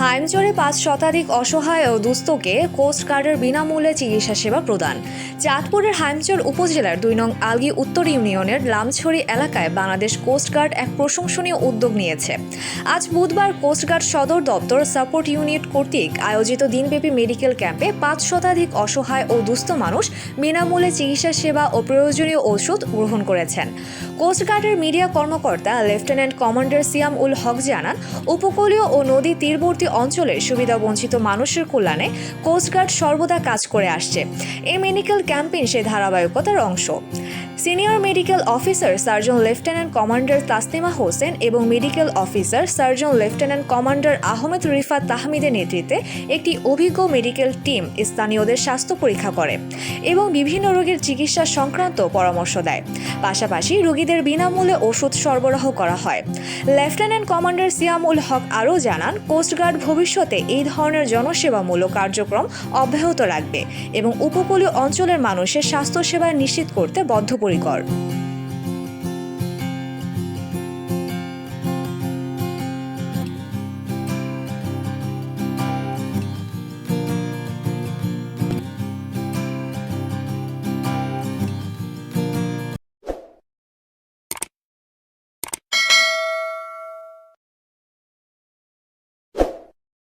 হাইমচরে পাঁচ শতাধিক অসহায় ও দুস্থকে কোস্টগার্ডের বিনামূল্যে চিকিৎসা সেবা প্রদান। চাঁদপুরের হাইমচর উপজেলার দুই নং আলগি উত্তর ইউনিয়নের লামছড়ি এলাকায় বাংলাদেশ কোস্টগার্ড এক প্রশংসনীয় উদ্যোগ নিয়েছে। আজ বুধবার কোস্টগার্ড সদর দপ্তর সাপোর্ট ইউনিট কর্তৃক আয়োজিত দিনব্যাপী মেডিকেল ক্যাম্পে পাঁচ শতাধিক অসহায় ও দুস্থ মানুষ বিনামূল্যে চিকিৎসা সেবা ও প্রয়োজনীয় ওষুধ গ্রহণ করেছেন। কোস্টগার্ডের মিডিয়া কর্মকর্তা লেফটেন্যান্ট কমান্ডার সিয়াম উল হক জানান, উপকূলীয় ও নদী তীরবর্তী অঞ্চলের সুবিধা বঞ্চিত মানুষের কল্যাণে কোস্টগার্ড সর্বদা কাজ করে আসছে। এই মেডিকেল ক্যাম্পেইন সে ধারাবাহিকতার অংশ। Senior medical officer surgeon lieutenant commander Taslima Hossain এবং medical officer surgeon lieutenant commander Ahmed Rifat তাহমিদের নেতৃত্বে একটি অভিজ্ঞ মেডিকেল টিম স্থানীয়দের স্বাস্থ্য পরীক্ষা করে এবং বিভিন্ন রোগের চিকিৎসা সংক্রান্ত পরামর্শ দেয়। পাশাপাশি রোগীদের বিনামূল্যে ওষুধ সরবরাহ করা হয়। লেফটেন্যান্ট কমান্ডার সিয়ামুল হক আরও জানান কোস্টগার্ড ভবিষ্যতে এই ধরনের জনসেবামূলক কার্যক্রম অব্যাহত রাখবে এবং উপকূলীয় অঞ্চলের মানুষের স্বাস্থ্যসেবা নিশ্চিত করতে বদ্ধপরিকর